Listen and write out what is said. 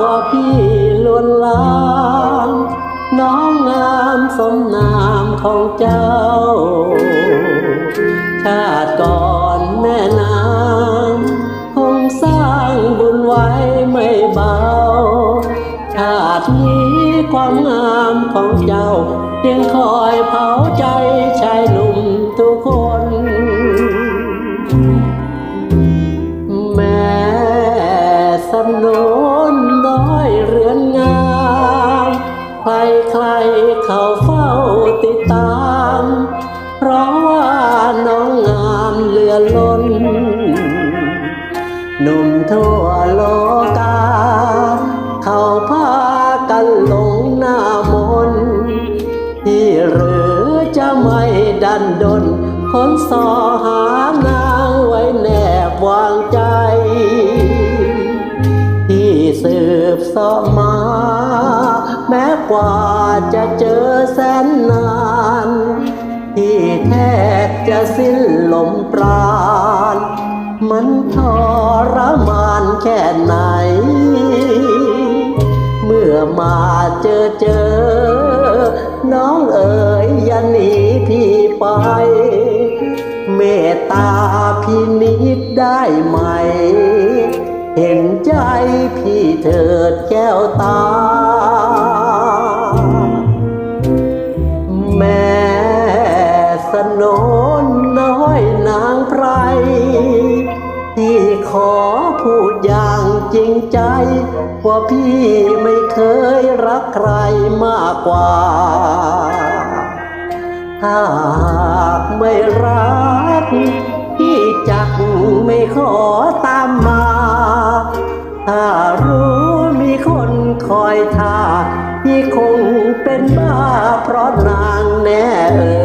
ว่พี่ลวนลามน้องงามสมนามของเจ้า ชาติก่อนแม่นางคงสร้างบุญไว้ไม่เบา ชาตินี้ความงามของเจ้ายังคอยเผาใจชาย สำนนน้อยเรือนงามใครใครเขาเฝ้าติดตาม เพราะว่าน้องงามเหลือล้น หนุ่มทั่วโลกา เขาพากันหลงหน้ามนที่หรือจะไม่ดันดนคนสอหานางไว้แนบวางใจ บสะมา แม้กว่าจะเจอแสนนาน ที่แทบจะสิ้นลมปราณ มันทรมานแค่ไหน เมื่อมาเจอเจอ น้องเอ๋ยอย่าหนีพี่ไปเมตตาพี่นิดได้ไหม เห็นใจพี่เถิดแก้วตา แม่สนนน้อยนางไพรที่ขอพูดอย่างจริงใจ ว่าพี่ไม่เคยรักใครมากกว่า ถ้าหากไม่รัก พี่จักไม่ขอตา ถ้ารู้มีคนคอยท่าพี่คงเป็นบ้าเพราะนางแน่เออ